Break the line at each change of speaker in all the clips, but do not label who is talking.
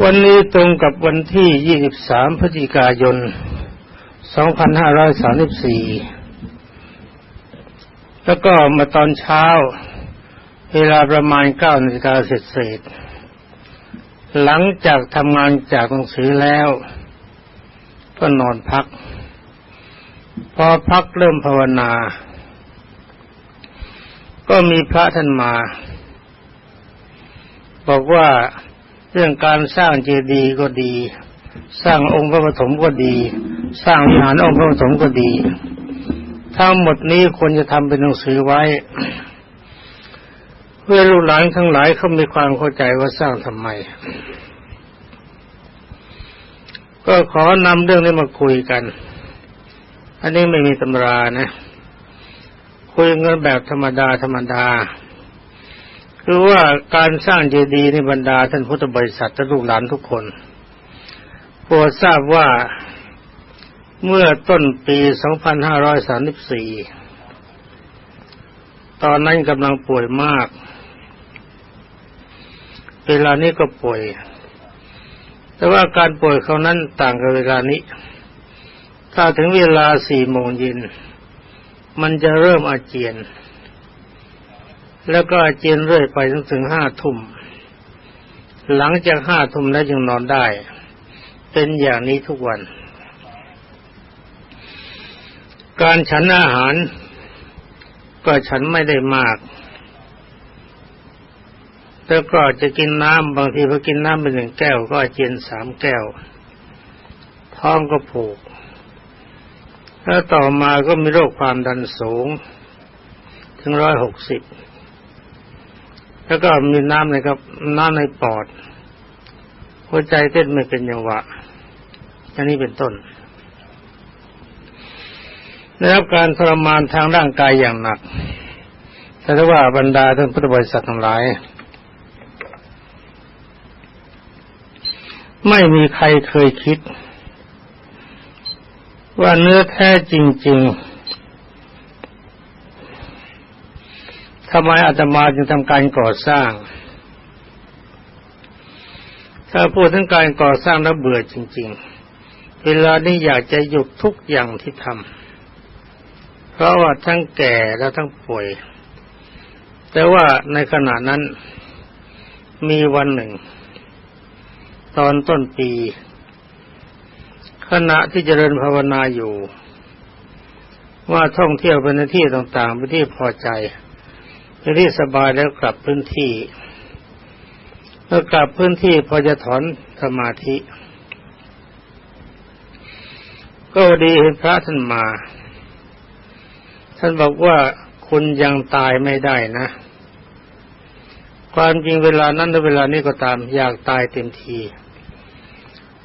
วันนี้ตรงกับวันที่ 23 พฤศจิกายน 2534 แล้วก็มาตอนเช้า เวลาประมาณ 9นาฬิกาเสร็จ หลังจากทำงานจากหนังสือแล้ว ก็นอนพัก พอพักเริ่มภาวนา ก็มีพระท่านมา บอกว่า เรื่องการสร้างเจดีย์ก็ดี สร้างองค์พระปฐมก็ดี สร้างวิหารองค์พระปฐมก็ดี ทั้งหมดนี้ควรจะทำเป็นหนังสือไว้ เพื่อลูกหลานทั้งหลายเขามีความเข้าใจว่าสร้างทำไม ก็ขอนำเรื่องนี้มาคุยกัน อันนี้ไม่มีตำรานะ คุยกันแบบธรรมดาธรรมดา คือว่าการสร้างเจดีย์ในบรรดาท่านพุทธบริษัทและลูกหลานทุกคนโปรดทราบว่าเมื่อต้นปี 2534 ตอนนั้นกำลังป่วยมาก เวลานี้ก็ป่วย แต่ว่าการป่วยเขานั้นต่างกับเวลานี้ ถ้าถึงเวลาสี่โมงเย็น มันจะเริ่มอาเจียน แล้วก็เจียนเรื่อยไปจนถึงห้าทุ่ม หลังจากห้าทุ่มแล้วจึงนอนได้ เป็นอย่างนี้ทุกวัน การฉันอาหาร ก็ฉันไม่ได้มากแต่ก็จะกินน้ำบางทีพอกินน้ำไปหนึ่งแก้ว ก็เจียนสามแก้ว ท้องก็ผูก แล้วต่อมาก็มีโรคความดันสูง ถึงร้อยหกสิบ แล้วก็มีน้ำในครับ น้ำในปอด หัวใจเต้นไม่เป็นจังหวะอันนี้เป็นต้นได้รับการทรมานทางร่างกายอย่างหนักแต่ถ้าว่าบรรดาท่านพุทธบริษัททั้งหลาย ไม่มีใครเคยคิด ว่าเนื้อแท้จริง ๆ ทำไมอาตมาจึงทำการก่อสร้าง ถ้าพูดถึงการก่อสร้างแล้วเบื่อจริง ๆ เวลานี้อยากจะหยุดทุกอย่างที่ทำเพราะว่าทั้งแก่และทั้งป่วย แต่ว่าในขณะนั้นมีวันหนึ่ง ตอนต้นปี ขณะที่เจริญภาวนาอยู่ ว่าท่องเที่ยวไปในที่ต่างๆไปที่พอใจ ที่สบายแล้วกลับพื้นที่เมื่อกลับพื้นที่พอจะถอนสมาธิ ก็ดีเห็นพระท่านมา ท่านบอกว่าคุณยังตายไม่ได้นะ ความจริงเวลานั้นหรือเวลานี้ก็ตามอยากตายเต็มที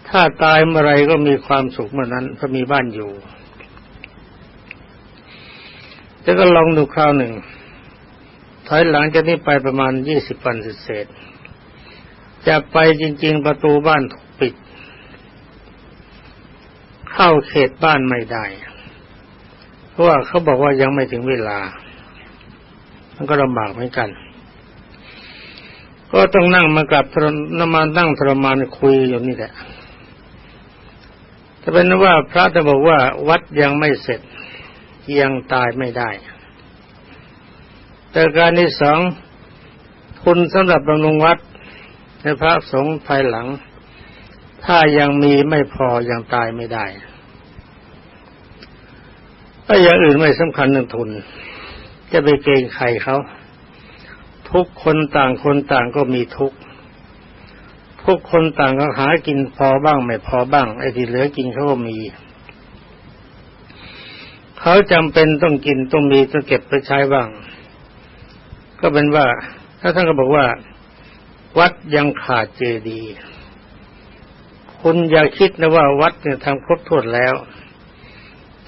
ถ้าตายเมื่อไรก็มีความสุขเมื่อนั้นเพราะมีบ้านอยู่ แต่ก็ลองดูคราวหนึ่ง ถอยหลังจากนี้ไปประมาณยี่สิบวันเศษจะไปจริง ๆ ประตูบ้านถูกปิด เข้าเขตบ้านไม่ได้ เพราะว่าเขาบอกว่ายังไม่ถึงเวลา มันก็ลำบากเหมือนกัน ก็ต้องนั่งมากลับทรนมานั่งทรมานคุยอยู่นี่แหละแต่เป็นว่าพระจะบอกว่าวัดยังไม่เสร็จยังตายไม่ได้ แต่การที่สองทุนสำหรับบำรุงวัดในพระสงฆ์ภายหลัง ถ้ายังมีไม่พอยังตายไม่ได้ถ้าอย่างอื่นไม่สำคัญเรื่องทุน จะไปเกณฑ์ใครเขาทุกคนต่างคนต่างก็มีทุกทุกคนต่างก็หากินพอบ้างไม่พอบ้าง ไอ้ที่เหลือกินเขาก็มี เขาจำเป็นต้องกินต้องมีต้องเก็บไปใช้บ้าง ก็เป็นว่า ถ้าท่านก็บอกว่า วัดยังขาดเจดีย์คุณอย่าคิดนะว่าวัดเนี่ยทำครบถ้วนแล้ว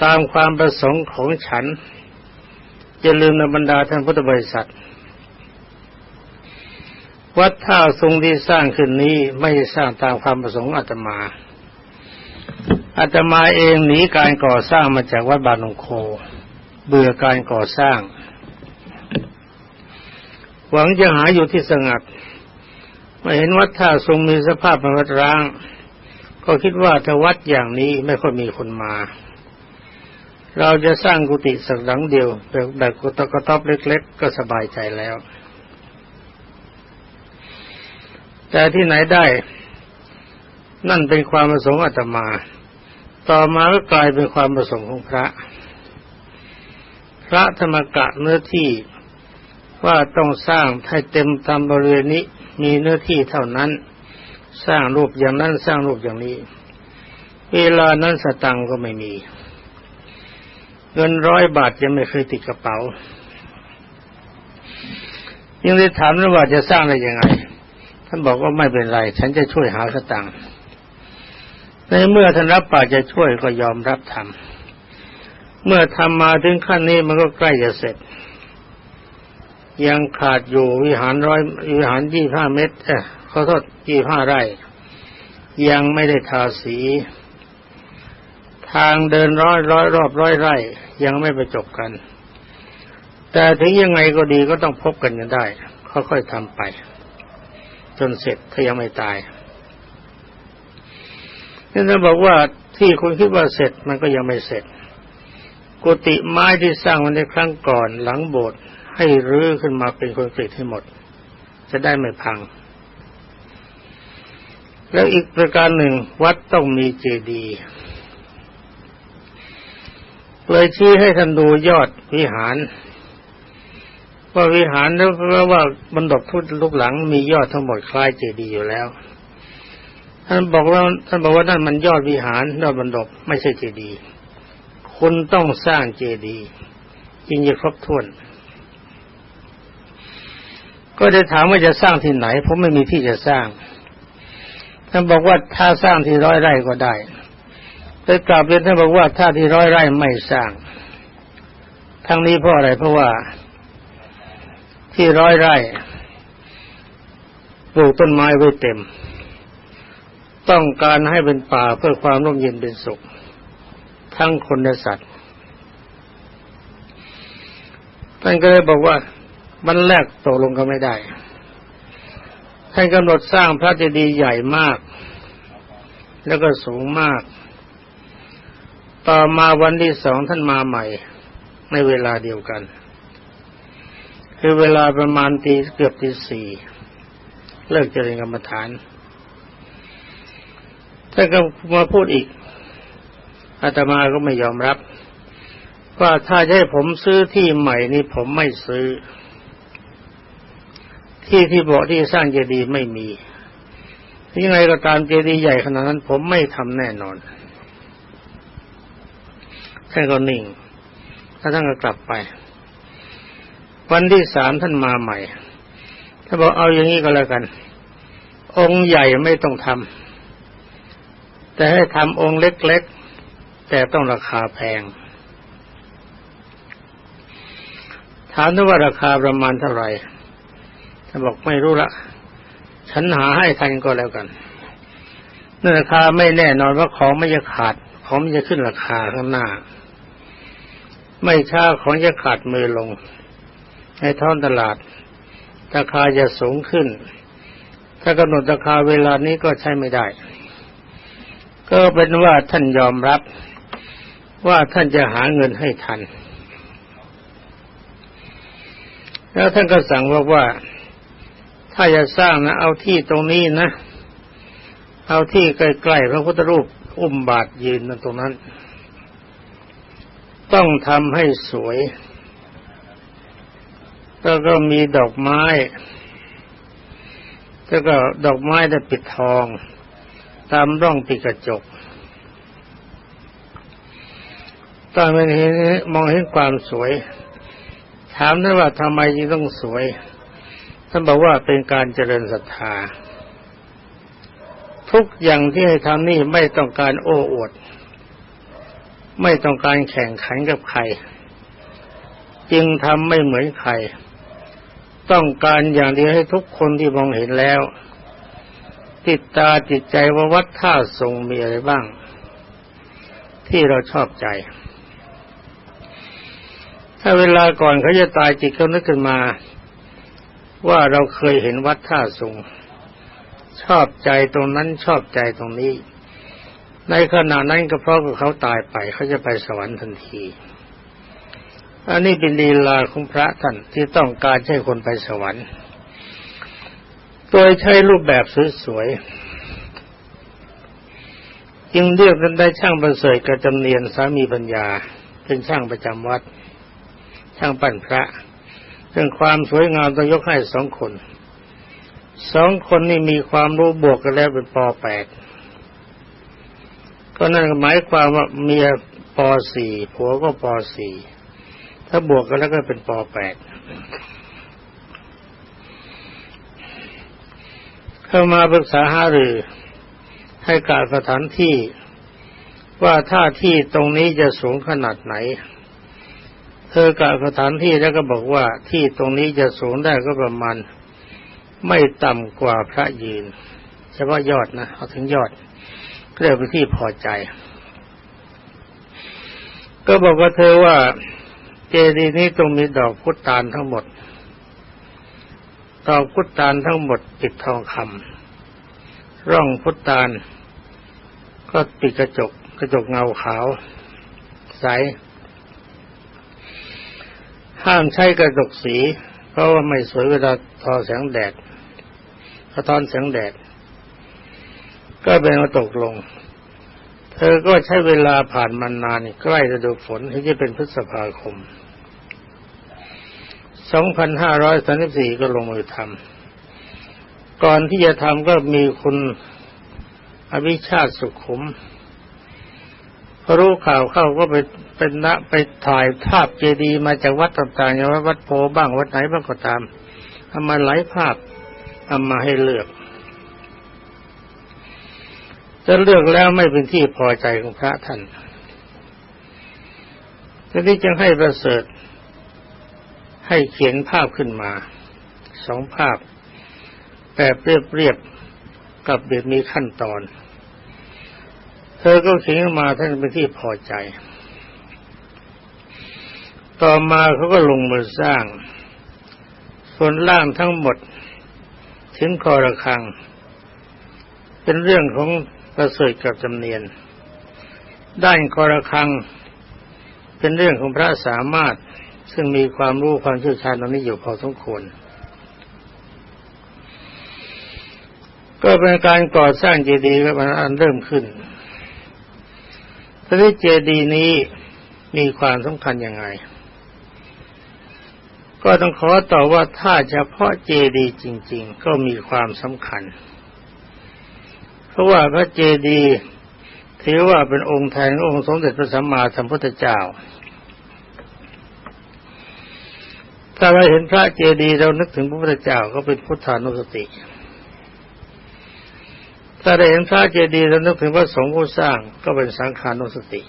ตามความประสงค์ของฉันจะลืมในบรรดาท่านพุทธบริษัท วัดท่าทรงที่สร้างขึ้นนี้ไม่สร้างตามความประสงค์อาตมาอาตมาเองหนีการก่อสร้างมาจากวัดบานงโค เบื่อการก่อสร้าง หวังจะหาอยู่ที่สงัดเมื่อเห็นวัดท่าทรงมีสภาพเป็นวัดร้าง ก็คิดว่าถ้าวัดอย่างนี้ไม่ค่อยมีคนมา เราจะสร้างกุฏิสักหลังเดียวแบบแบบกุฏกระต๊อบเล็ก ๆ ก็สบายใจแล้ว แต่ที่ไหนได้ นั่นเป็นความประสงค์อาตมา ต่อมาก็กลายเป็นความประสงค์ของพระ พระธรรมกะเนื้อที่ ว่าต้องสร้างให้เต็มตามบริเวณนี้มีเนื้อที่เท่านั้น สร้างรูปอย่างนั้นสร้างรูปอย่างนี้ เวลานั้นสตังก็ไม่มี เงินร้อยบาทยังไม่เคยติดกระเป๋า ยังได้ถามว่าจะสร้างได้ยังไง ท่านบอกว่าไม่เป็นไร ฉันจะช่วยหาสตังค์ในเมื่อท่านรับปากจะช่วยก็ยอมรับทำเมื่อทำมาถึงขั้นนี้มันก็ใกล้จะเสร็จ ยังขาดอยู่วิหารร้อยวิหารยี่ห้าเมตรเออขอโทษยี่ห้าไร่ ยังไม่ได้ทาสี ทางเดินร้อยร้อยรอบร้อยไร่ ยังไม่ประจบกัน แต่ถึงยังไงก็ดีก็ต้องพบกันกันได้ค่อยๆทำไป จนเสร็จถ้ายังไม่ตายนี่ท่านบอกว่าที่คุณคิดว่าเสร็จมันก็ยังไม่เสร็จ กุฏิไม้ที่สร้างวันในครั้งก่อนหลังโบสถ์ ให้รื้อขึ้นมาเป็นคอนกรีตให้หมด จะได้ไม่พัง แล้วอีกประการหนึ่งวัดต้องมีเจดีย์เลยชี้ให้ท่านดูยอดวิหาร ว่าวิหารแล้วว่าบรรดบทุกลูกหลังมียอดทั้งหมดคล้ายเจดีย์อยู่แล้ว ท่านบอกว่าท่านบอกว่านั่นมันยอดวิหารยอดบรรดบไม่ใช่เจดีย์คุณต้องสร้างเจดีย์จึงจะครบถ้วน ก็ได้ถามว่าจะสร้างที่ไหน ผมไม่มีที่จะสร้างท่านบอกว่าถ้าสร้างที่ร้อยไร่ก็ได้แต่กลับเรียนท่านบอกว่าถ้าที่ร้อยไร่ไม่สร้าง ทั้งนี้เพราะอะไรเพราะว่า ที่ร้อยไร่ปลูกต้นไม้ไว้เต็ม ต้องการให้เป็นป่าเพื่อความร่มเย็นเป็นสุข ทั้งคนและสัตว์ท่านก็เลยบอกว่า มันแรกตกลงกันไม่ได้ ท่านกำหนดสร้างพระเจดีย์ใหญ่มาก แล้วก็สูงมาก ต่อมาวันที่สองท่านมาใหม่ ในเวลาเดียวกัน คือเวลาประมาณตีเกือบตีสี่เลิกเจริญกรรมฐานท่านก็มาพูดอีกอาตมาก็ไม่ยอมรับ ว่าถ้าให้ผมซื้อที่ใหม่นี่ผมไม่ซื้อ ที่ที่บอกที่สร้างเจดีย์ไม่มียังไงก็ตามเจดีย์ใหญ่ขนาดนั้น ผมไม่ทำแน่นอนท่านก็นิ่งถ้าท่านก็กลับไป วันที่สามท่านมาใหม่ท่านบอกเอาอย่างนี้ก็แล้วกัน องค์ใหญ่ไม่ต้องทำแต่ให้ทำองค์เล็กๆ แต่ต้องราคาแพง ถามว่าราคาประมาณเท่าไหร่ ถ้าบอกไม่รู้ละ ฉันหาให้ทันก็แล้วกันนั่นราคาไม่แน่นอนว่าของไม่จะขาด ของมันจะขึ้นราคาข้างหน้า ไม่ช้าของจะขาดมือลง ในท้องตลาด ราคาจะสูงขึ้น ถ้ากำหนดราคาเวลานี้ก็ใช้ไม่ได้ ก็เป็นว่าท่านยอมรับว่าท่านจะหาเงินให้ทัน แล้วท่านก็สั่งบอกว่า ถ้าจะสร้างนะเอาที่ตรงนี้นะ เอาที่ใกล้ๆพระพุทธรูปอุ้มบาทยืนตรงนั้น ต้องทำให้สวย แล้วก็มีดอกไม้ แล้วก็ดอกไม้ได้ปิดทอง ตามร่องปิกระจกตอนมันเห็นมองเห็นความสวย ถามท่านว่าทำไมจึงต้องสวย ท่านบอกว่าเป็นการเจริญศรัทธา ทุกอย่างที่ให้ทำนี่ไม่ต้องการโอ้อวด ไม่ต้องการแข่งขันกับใคร จึงทำไม่เหมือนใคร ต้องการอย่างเดียวให้ทุกคนที่มองเห็นแล้ว ติดตาติดใจว่าวัดท่าทรงมีอะไรบ้าง ที่เราชอบใจ ถ้าเวลาก่อนเขาจะตายจิตเขานึกขึ้นมา ว่าเราเคยเห็นวัดท่าทรงชอบใจตรงนั้นชอบใจตรงนี้ ในขณะนั้นก็เพราะเขาตายไปเขาจะไปสวรรค์ทันที อันนี้เป็นลีลาของพระท่านที่ต้องการให้คนไปสวรรค์ โดยใช้รูปแบบสวยๆจึงเรียกกันได้ช่างประเสริฐกับจำเนียนสามีปัญญา เป็นช่างประจำวัด ช่างปั้นพระ เรื่องความสวยงามต้องยกให้สองคนสองคนนี่มีความรู้บวกกันแล้วเป็นปแปดก็นั่นหมายความว่าเมียปสี่ผัวก็ปสี่ถ้าบวกกันแล้วก็เป็นปแปดเข้ามาปรึกษาหารือ ให้การสถานที่ว่าถ้าที่ตรงนี้จะสูงขนาดไหน เธอกะสถานที่แล้วก็บอกว่าที่ตรงนี้จะสูงได้ก็ประมาณ ไม่ต่ำกว่าพระยืนเฉพาะยอดนะเอาถึงยอดเรียกเป็นที่พอใจ ก็บอกว่าเธอว่าเจดีย์นี้ต้องมีดอกพุตานทั้งหมด ดอกพุตานทั้งหมดปิดทองคำร่องพุตานก็ปิดกระจกกระจกเงาขาว ใส ห้ามใช้กระจกสี เพราะว่าไม่สวยเวลาทอแสงแดดสะท้อนแสงแดด ก็เป็นมาตกลง เธอก็ใช้เวลาผ่านมานานใกล้ฤดูฝนที่จะเป็นพฤษภาคม 2534 ก็ลงมือทำ ก่อนที่จะทำก็มีคุณอภิชาติสุขุม รู้ข่าวเข้าก็ไปเป็นนะไปถ่ายภาพเจดีย์มาจากวัดต่างๆอย่างวัดโพบ้างวัดไหนบ้างก็ตามเอามาหลายภาพเอามาให้เลือก จะเลือกแล้วไม่เป็นที่พอใจของพระท่านทีนี้จึงให้ประเสริฐ ให้เขียนภาพขึ้นมาสองภาพแบบเรียบๆกับเด็ดมีขั้นตอน เธอก็เขียนมาท่านเป็นที่พอใจ ต่อมาเขาก็ลงมือสร้าง ส่วนล่างทั้งหมด ถึงคอระคัง เป็นเรื่องของประเสริฐกับจำเนียน ด้านคอระคัง เป็นเรื่องของพระสามารถซึ่งมีความรู้ความเชี่ยวชาญตรงนี้อยู่พอสมควร ก็เป็นการก่อสร้างเจดีย์ก็มันเริ่มขึ้น ทีนี้เจดีย์นี้มีความสำคัญยังไง ก็ต้องขอตอบว่าถ้าเฉพาะเจดีย์จริง ๆ ก็มีความสำคัญ เพราะว่าพระเจดีย์ถือว่าเป็นองค์แทนองค์สมเด็จพระสัมมาสัมพุทธเจ้า ถ้าเราเห็นพระเจดีย์เรานึกถึงพระพุทธเจ้าก็เป็นพุทธานุสติ ถ้าเราเห็นพระเจดีย์เรานึกถึงพระสงฆ์ผู้สร้างก็เป็นสังขานุสติ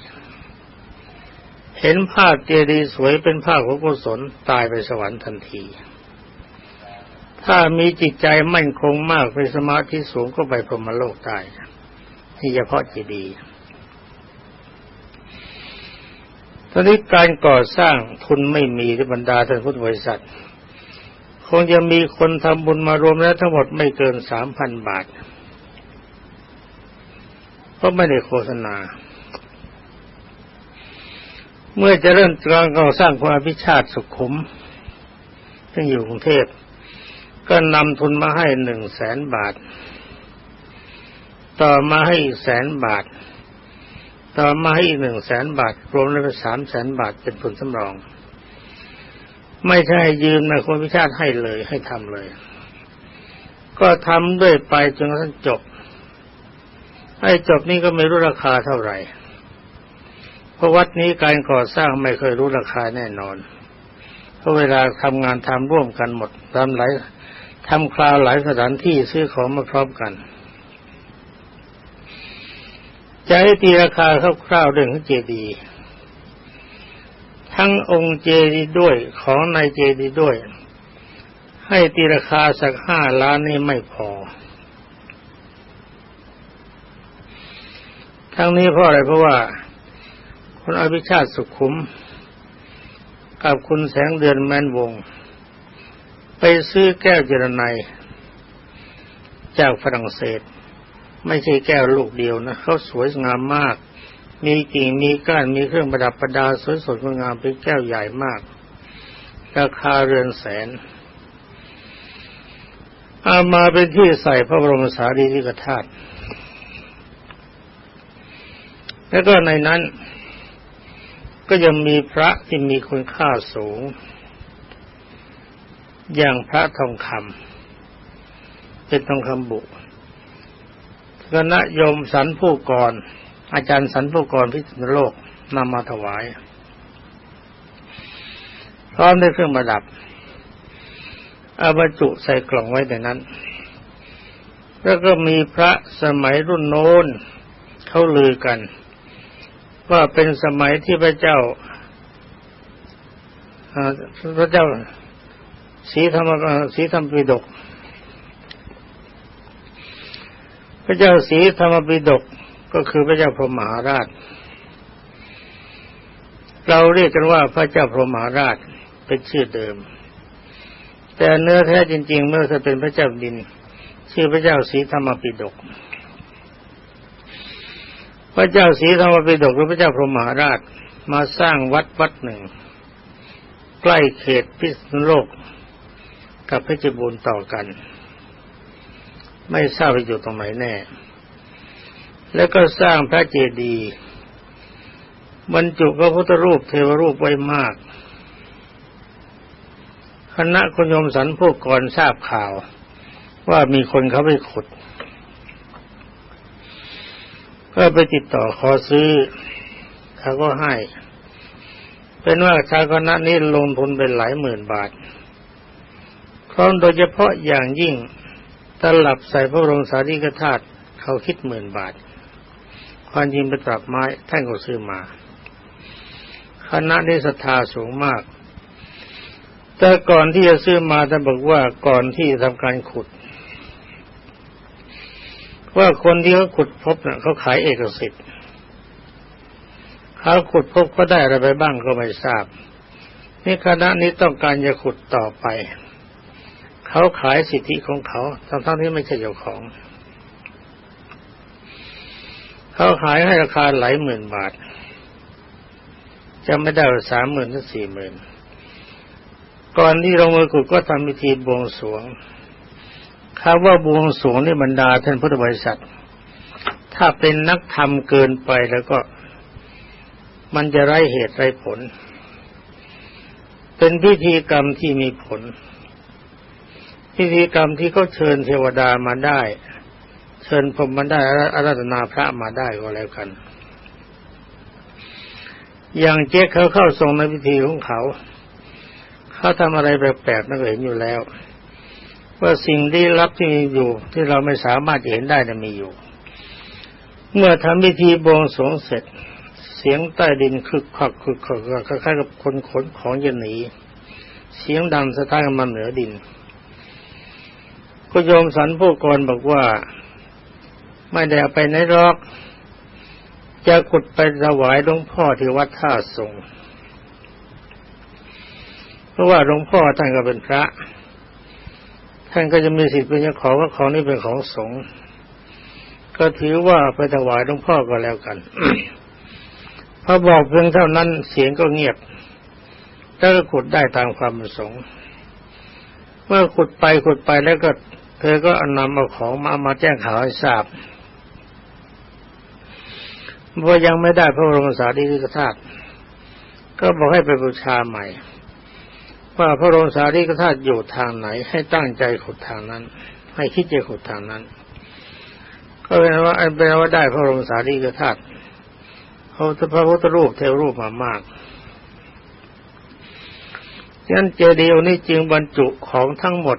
เห็นภาพเจดีย์สวยเป็นภาพของกุศลตายไปสวรรค์ทันที ถ้ามีจิตใจมั่นคงมากเป็นสมาธิสูงก็ไปพรหมโลกได้นี่เฉพาะเจดีย์ตอนนี้การก่อสร้างทุนไม่มีที่บรรดาท่านพุทธบริษัท คงจะมีคนทำบุญมารวมแล้วทั้งหมดไม่เกินสามพันบาท เพราะไม่ได้โฆษณา เมื่อจะเริ่มการก่อสร้างความพิชาติสุขุมซึ่งอยู่กรุงเทพก็นำทุนมาให้หนึ่งแสนบาท ต่อมาให้อีกแสนบาท ต่อมาให้อีกหนึ่งแสนบาท รวมแล้วเป็นสามแสนบาทเป็นทุนสำรอง ไม่ใช่ยืมนะคนพิชาติให้เลยให้ทำเลย ก็ทำด้วยไปจนกระทั่งจบ ให้จบนี่ก็ไม่รู้ราคาเท่าไหร่ เพราะวัดนี้การก่อสร้างไม่เคยรู้ราคาแน่นอน เพราะเวลาทำงานทำร่วมกันหมดทำหลายทำคราวหลายสถานที่ซื้อของมาพร้อมกันจะให้ตีราคาคร่าวๆเรื่องของเจดีย์ทั้งองค์เจดีย์ด้วยของในเจดีย์ด้วย ให้ตีราคาสักห้าล้านนี่ไม่พอ ทั้งนี้เพราะอะไรเพราะว่าคุณอภิชาติสุขุม กับคุณแสงเดือนแมนวง ไปซื้อแก้วเจรไนจากฝรั่งเศส ไม่ใช่แก้วลูกเดียวนะเขาสวยงามมาก มีกิ่งมีก้านมีเครื่องประดับประดาสวยสดงดงามเป็นแก้วใหญ่มาก ราคาเรือนแสนเอามาเป็นที่ใส่พระบรมสารีริกธาตุ แล้วก็ในนั้น ก็ยังมีพระที่มีคุณค่าสูง อย่างพระทองคำเป็นทองคำบุคณะโยมสันผู้กร อาจารย์สันผู้กรพิษณุโลกนำมาถวายพร้อมด้วยเครื่องประดับเอาบรรจุใส่กล่องไว้ในนั้น แล้วก็มีพระสมัยรุ่นโน้นเขาลือกัน ว่าเป็นสมัยที่พระเจ้าพระเจ้าสีธรรมสีธรรมปิฎกพระเจ้าสีธรรมปิฎกก็คือพระเจ้าพรหมหาราช เราเรียกกันว่าพระเจ้าพรหมมหาราชเป็นชื่อเดิม แต่เนื้อแท้จริง ๆ เมื่อจะเป็นพระเจ้าดิน ชื่อพระเจ้าสีธรรมปิฎก พระเจ้าสีธรรมปิฎกหรือพระเจ้าพรหมหาราชมาสร้างวัดวัดหนึ่ง ใกล้เขตพิษณุโลก กับเพชรบูรณ์ต่อกัน ไม่ทราบไปอยู่ตรงไหนแน่ แล้วก็สร้างพระเจดีย์บรรจุพระพุทธรูปเทวรูปไว้มาก คณะคุณโยมสันพวกก่อนทราบข่าว ว่ามีคนเขาไปขุด ก็ไปติดต่อขอซื้อเขาก็ให้ เป็นว่าชาวคณะนี้ลงทุนเป็นหลายหมื่นบาทพร้อมโดยเฉพาะอย่างยิ่งตลับใส่พระบรมสารีริกธาตุเขาคิดหมื่นบาทความจริงเป็นตลับไม้ท่านก็ซื้อมา คณะนี้ศรัทธาสูงมาก แต่ก่อนที่จะซื้อมาท่านบอกว่าก่อนที่จะทำการขุด ว่าคนที่เขาขุดพบเนะ่ะเขาขายเอกสิทธิ์เขาขุดพบก็ได้อะไรไปบ้างก็ไม่ทราบ นี่คณะนี้ต้องการจะขุดต่อไป เขาขายสิทธิของเขาทั้งๆที่ไม่ใช่เจ้าของ เขาขายให้ราคาหลายหมื่นบาทจะไม่ได้สามหมื่นถึงสี่หมื่นก่อนที่ลงมือขุดก็ทำพิธีบวงสรวง คำว่าบวงสรวงนี่บรรดาท่านพุทธบริษัท ถ้าเป็นนักธรรมเกินไปแล้วก็ มันจะไร้เหตุไร้ผล เป็นพิธีกรรมที่มีผล พิธีกรรมที่เขาเชิญเทวดามาได้ เชิญพรหมมาได้อาราธนาพระมาได้ก็แล้วกัน อย่างเจ๊เขาเข้าทรงในพิธีของเขา เขาทำอะไรแปลกๆนั่นก็เห็นอยู่แล้ว ว่าสิ่งที่ลับที่มีอยู่ ที่เราไม่สามารถเห็นได้นั้นมีอยู่ เมื่อทำพิธีบวงสรวงเสร็จ เสียงใต้ดินคึกคักคึกคักคล้ายๆกับคนขนของจะหนีเสียงดังสะท้านมาเหนือดินก็โยมสันผู้กรบอกว่า ไม่ได้ไปไหนหรอก จะขุดไปถวายหลวงพ่อที่วัดท่าสงเพราะว่าหลวงพ่อท่านก็เป็นพระ ท่านก็จะมีสิทธิ์เป็นเจ้าของว่าของนี้เป็นของสงฆ์ก็ถือว่าไปถวายหลวงพ่อก็แล้วกันพอบอกเพียงเท่านั้นเสียงก็เงียบแล้วก็ขุดได้ตามความประสงค์เมื่อขุดไปขุดไปแล้วก็ เธอก็นำเอาของมามาแจ้งข่าวให้ทราบว่ายังไม่ได้พระบรมสารีริกธาตุก็บอกให้ไปบูชาใหม่ ว่าพระบรมสารีริกธาตุอยู่ทางไหน ให้ตั้งใจขุดทางนั้น ให้คิดจะขุดทางนั้น ก็เป็นว่าเป็นว่าได้พระบรมสารีริกธาตุเขาพระพุทธรูปเทวรูปมามากฉะนั้นเจดีย์นี้จึงบรรจุของทั้งหมด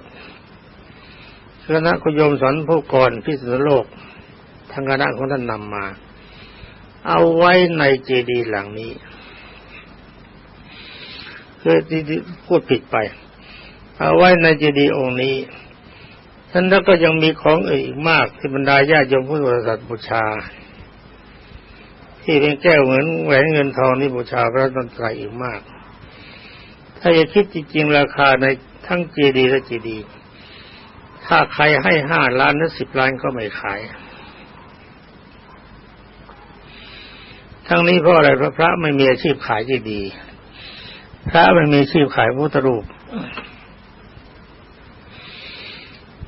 คณะคุยมสอนผู้ก่อนพิสุโลกทางคณะของท่านนำมา เอาไว้ในเจดีย์หลังนี้ คือที่พูดผิดไป เอาไว้ในเจดีย์องค์นี้ท่านแล้วก็ยังมีของอื่นอีกมากที่บรรดาญาติโยมผู้บริสัทบูชา ที่เป็นแก้วเหมือนแหวนเงินทองนี่บูชาพระตนตรัยอีกมาก ถ้าจะคิดจริงๆราคาในทั้งเจดีย์และเจดีย์ถ้าใครให้ห้าล้านหรือสิบล้านก็ไม่ขาย ทั้งนี้เพราะอะไรพระพระไม่มีอาชีพขายที่ดี พระไม่มีชีพขายพุทธรูป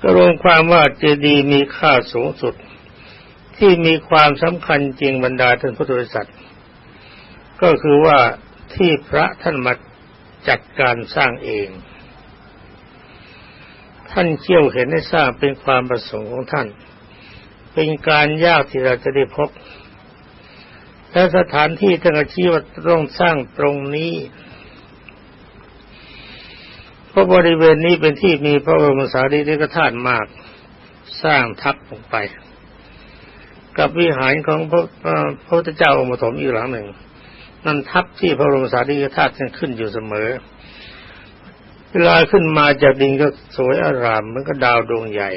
ก็รวมความว่าเจดีย์มีค่าสูงสุด ที่มีความสำคัญจริงบรรดาท่านพุทธบริษัทก็คือว่าที่พระท่านมาจัดการสร้างเอง ท่านเชี่ยวเห็นให้สร้างเป็นความประสงค์ของท่าน เป็นการยากที่เราจะได้พบและสถานที่ท่านก็ชี้ว่าต้องสร้างตรงนี้ เพราะบริเวณนี้เป็นที่มีพระบรมสารีริกธาตุมาก สร้างทับลงไป กับวิหารของพระพระพุทธเจ้าองค์ปฐมอีกหลังหนึ่ง นั่นทับที่พระบรมสารีริกธาตุยังขึ้นอยู่เสมอ เวลาขึ้นมาจากดินก็สวยอารามเหมือนกับดาวดวงใหญ่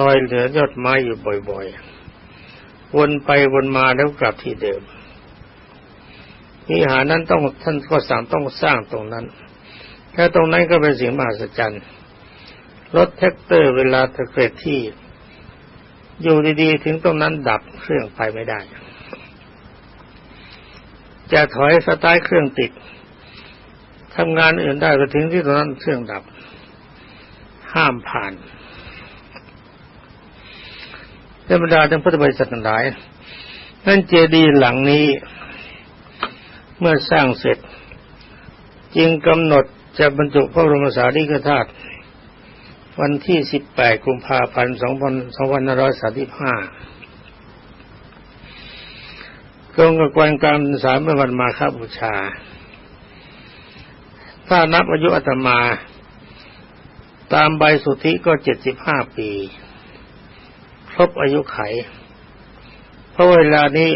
ลอยเหนือยอดไม้อยู่บ่อยๆ วนไปวนมาแล้วกลับที่เดิมวิหารนั้นต้องท่านก็สั่งต้องสร้างตรงนั้น แค่ตรงนั้นก็เป็นสิ่งมหัศจรรย์รถแท็กเตอร์เวลาตะเกียที่ อยู่ดีๆ ถึงตรงนั้นดับเครื่องไปไม่ได้ จะถอยสตาร์ทเครื่องติดทำงานอื่นได้ก็ถึงที่ตรงนั้นเครื่องดับ ห้ามผ่านธรรมดาทั้งพุทธบริษัททั้งหลาย นั่นเจดีย์หลังนี้ เมื่อสร้างเสร็จ จึงกำหนด จะบรรจุพระบรมสารีริกธาตุวันที่ 18 กุมภาพันธ์2535ตรงกับวันการสามเมื่อวันมาคบูชา ถ้านับอายุอาตมา ตามใบสุทธิก็เจ็ดสิบห้าปี ครบอายุไข เพราะเวลานี้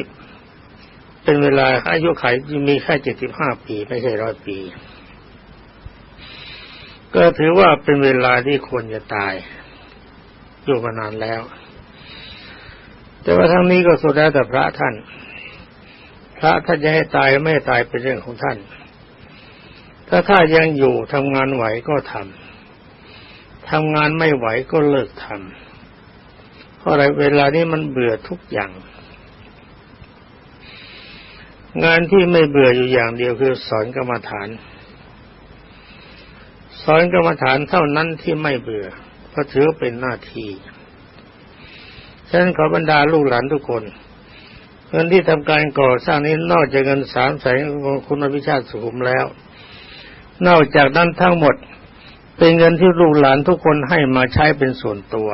เป็นเวลาอายุไขมีแค่เจ็ดสิบห้าปี ไม่ใช่ร้อยปี ก็ถือว่าเป็นเวลาที่ควรจะตาย อยู่มานานแล้ว แต่ว่าทั้งนี้ก็สุดแล้วแต่พระท่าน พระท่านจะให้ตายไม่ตายเป็นเรื่องของท่าน ถ้าถ้ายังอยู่ทำงานไหวก็ทำทำงานไม่ไหวก็เลิกทำเพราะอะไรเวลานี้มันเบื่อทุกอย่าง งานที่ไม่เบื่ออยู่อย่างเดียวคือสอนกรรมฐาน สอนกรรมฐานเท่านั้นที่ไม่เบื่อเพราะถือเป็นหน้าที่ฉะนั้นขอบรรดาลูกหลานทุกคนเงินที่ทำการก่อสร้างนี้นอกจากเงินสามแสนของคุณอภิชาติสุขุมแล้ว นอกจากนั้นทั้งหมด เป็นเงินที่ลูกหลานทุกคนให้มาใช้เป็นส่วนตัว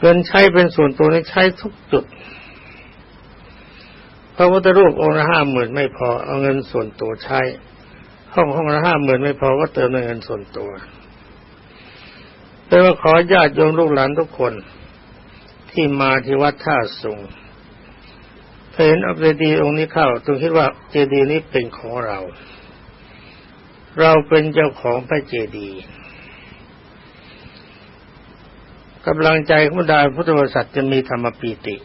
เงินใช้เป็นส่วนตัวนี้ใช้ทุกจุดพระพุทธรูปองค์ละห้าหมื่นไม่พอเอาเงินส่วนตัวใช้ ห้องห้องละห้าหมื่นไม่พอก็เติมในเงินส่วนตัวแต่ว่าขอญาติโยมลูกหลานทุกคน ที่มาที่วัดท่าสุงเห็นอัเจดีย์องค์นี้เข้าต้องคิดว่าเจดีย์นี้เป็นของเรา เราเป็นเจ้าของพระเจดีย์กำลังใจของดาพุทธบริษัทจะมีธรรมปีติ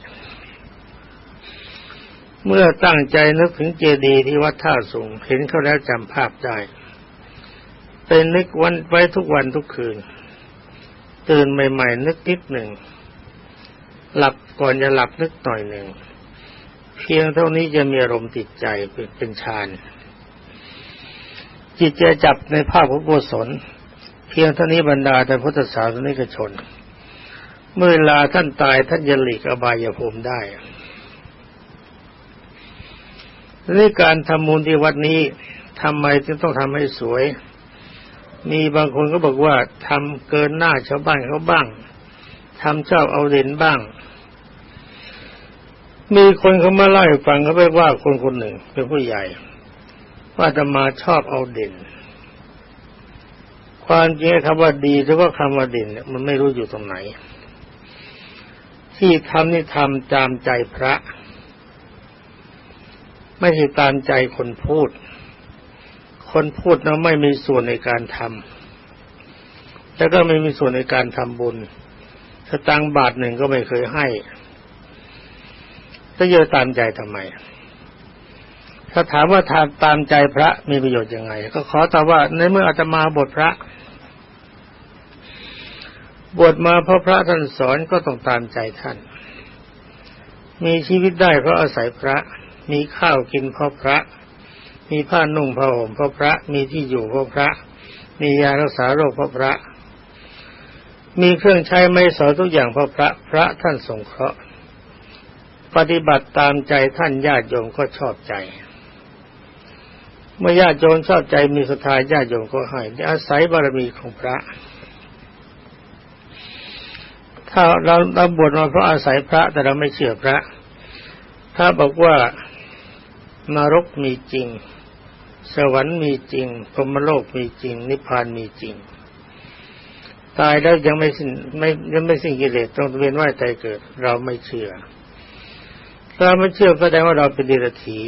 เมื่อตั้งใจนึกถึงเจดีย์ที่วัดท่าสุงเห็นเขาแล้วจำภาพได้ เป็นนึกวันไว้ทุกวันทุกคืน ตื่นใหม่ๆ นึกนิดหนึ่ง หลับก่อนจะหลับนึกหน่อยหนึ่ง เพียงเท่านี้จะมีอารมณ์ติดใจเป็นฌานจิตจะจับในภาพของกุศลเพียงเท่านี้บรรดาแต่พุทธศาสนิกชน เมื่อเวลาท่านตายท่านจะหลีกอบายภูมิได้ ในการทำมูลที่วัดนี้ทำไมจึงต้องทำให้สวย มีบางคนก็บอกว่าทำเกินหน้าชาวบ้านเขาบ้างทำชอบเอาเด่นบ้าง มีคนเขามาเล่าให้ฟังเขาไปว่าคนคนหนึ่งเป็นผู้ใหญ่ ว่าจะมาชอบเอาเด่น ความจริงคำว่าดีหรือว่าคำว่าเด่นเนี่ยมันไม่รู้อยู่ตรงไหน ที่ทำนี่ทำตามใจพระ ไม่ใช่ตามใจคนพูด คนพูดนะไม่มีส่วนในการทำแล้วก็ไม่มีส่วนในการทำบุญ สตังบาทหนึ่งก็ไม่เคยให้จะเยอะตามใจทำไม ถ้าถามว่าทานตามใจพระมีประโยชน์ยังไง ก็ขอตอบว่าในเมื่ออาตมาบทพระ บวชมาเพราะพระท่านสอนก็ต้องตามใจท่าน มีชีวิตได้เพราะอาศัยพระ มีข้าวกินเพราะพระ มีผ้านุ่งผ้าห่มเพราะพระ มีที่อยู่เพราะพระ มียารักษาโรคเพราะพระ มีเครื่องใช้ไม่สอยทุกอย่างเพราะพระ พระท่านสงเคราะห์ ปฏิบัติตามใจท่านญาติโยมก็ชอบใจ เมื่อญาติโยมชอบใจมีศรัทธาญาติโยมก็ให้อาศัยบารมีของพระถ้าเราเราบวชมาเพราะอาศัยพระแต่เราไม่เชื่อพระถ้าบอกว่า นรกมีจริง สวรรค์มีจริงพรหมโลกมีจริง นิพพานมีจริง ตายแล้วยังไม่สิ้นไม่ยังไม่สิ้นกิเลสต้องเวียนว่ายตายเกิด เราไม่เชื่อ เราไม่เชื่อก็แสดงว่าเราเป็นเดรัจฉี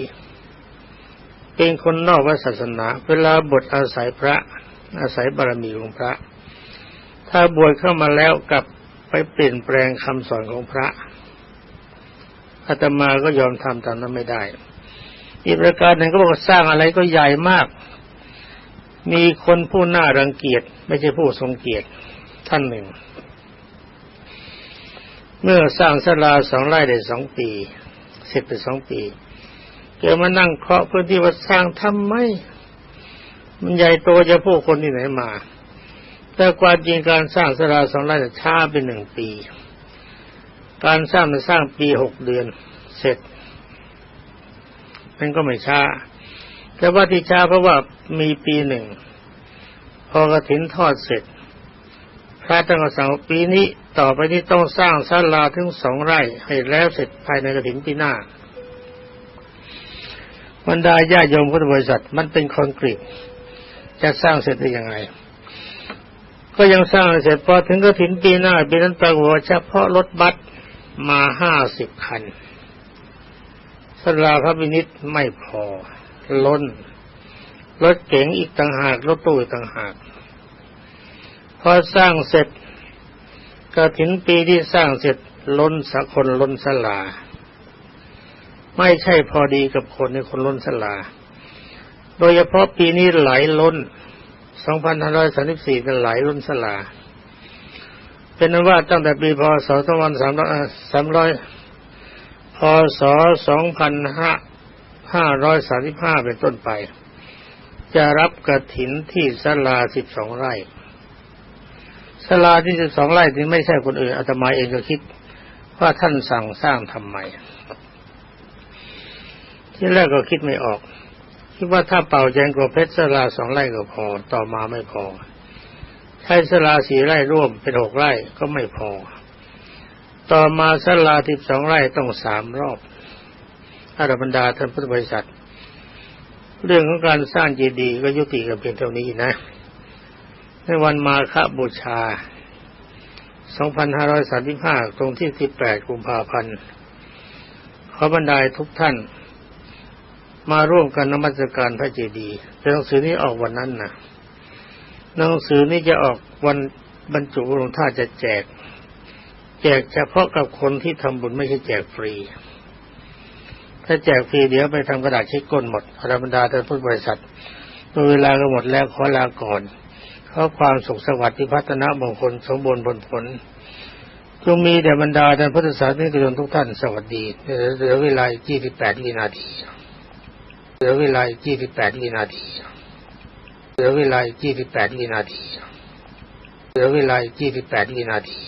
เป็นคนนอกวัศาสนา เวลาบทอาศัยพระ อาศัยบารมีของพระ ถ้าบวชเข้ามาแล้วกลับไปเปลี่ยนแปลงคำสอนของพระอาตมาก็ยอมทำตามนั้นไม่ได้ อีกประการหนึ่งก็บอกสร้างอะไรก็ใหญ่มาก มีคนผู้น่ารังเกียจไม่ใช่ผู้ทรงเกียรติท่านหนึ่ง เมื่อสร้างศาลาสองไร่ได้สองปีเสร็จไปสองปีแกมานั่งเคาะพื้นที่ว่าสร้างทำไมมันใหญ่โตจะผู้คนที่ไหนมา แต่ความจริงการสร้างศาลาสองไร่ช้าเป็นหนึ่งปี การสร้างมันสร้างปีหกเดือน เสร็จ มันก็ไม่ช้า แต่ว่าที่ช้าเพราะว่ามีปีหนึ่ง พอกระถินทอดเสร็จ พระตั้งสั่งปีนี้ต่อไปนี้ต้องสร้างศาลาถึงสองไร่ ให้แล้วเสร็จภายในกระถินปีหน้าบรรดาญาโยมพุทธบริษัทมันเป็นคอนกรีตจะสร้างเสร็จได้ยังไง ก็ยังสร้างเสร็จพอถึงกระถินปีหน้าปีนั้นปรากฏว่าเฉพาะรถบัสมาห้าสิบคัน สลาพระวินิตไม่พอ ล้นรถเก๋งอีกต่างหากรถตู้อีกต่างหาก พอสร้างเสร็จกระถินปีที่สร้างเสร็จล้นสักคนล้นสลา ไม่ใช่พอดีกับคนในคนล้นสลา โดยเฉพาะปีนี้ไหลล้น 2534เป็นไหลล้นสลา เป็นนั้นว่าตั้งแต่ปีพศ 2300 พศ 2535 เป็นต้นไป จะรับกระถินที่ศาลา 12 ไร่ศาลาที่ 12 ไร่นี้ไม่ใช่คนอื่นอาตมาเองก็คิด ว่าท่านสั่งสร้างทำไม ที่แรกก็คิดไม่ออก คิดว่าถ้าเป่าแจงกว่าเพชรศาลาสองไร่ก็พอ ต่อมาไม่พอ ใช้ศาลาสี่ไร่ร่วมเป็นหกไร่ก็ไม่พอ ต่อมาสลาทิบสองไร่ต้องสามรอบอารบรรดาท่านพุทธบริษัท เรื่องของการสร้างเจดีย์ก็ยุติกันเพียงเท่านี้นะ ในวันมาฆบูชา 2535 ตรงที่ 18 กุมภาพันธ์ ขอบรรดาทุกท่าน มาร่วมกันนมัสการพระเจดีย์หนังสือนี้ออกวันนั้นนะหนังสือนี้จะออกวันบรรจุลงท่าจะแจก แจกเฉพาะกับคนที่ทำบุญไม่ใช่แจกฟรี ถ้าแจกฟรีเดี๋ยวไปทำกระดาษเช็คก้นหมดธรรมดาแต่พุทธบริษัทเวลาก็หมดแล้วขอลาก่อนขอความสุขสวัสดิ์ที่พัฒนามงคลสมบูรณ์ผลผลจงมีแด่บรรดาท่านพุทธศาสนิกชนทุกท่านสวัสดีเหลือเวลา28วินาทีเหลือเวลา28วินาทีเหลือเวลา28วินาทีเหลือเวลา28วินาที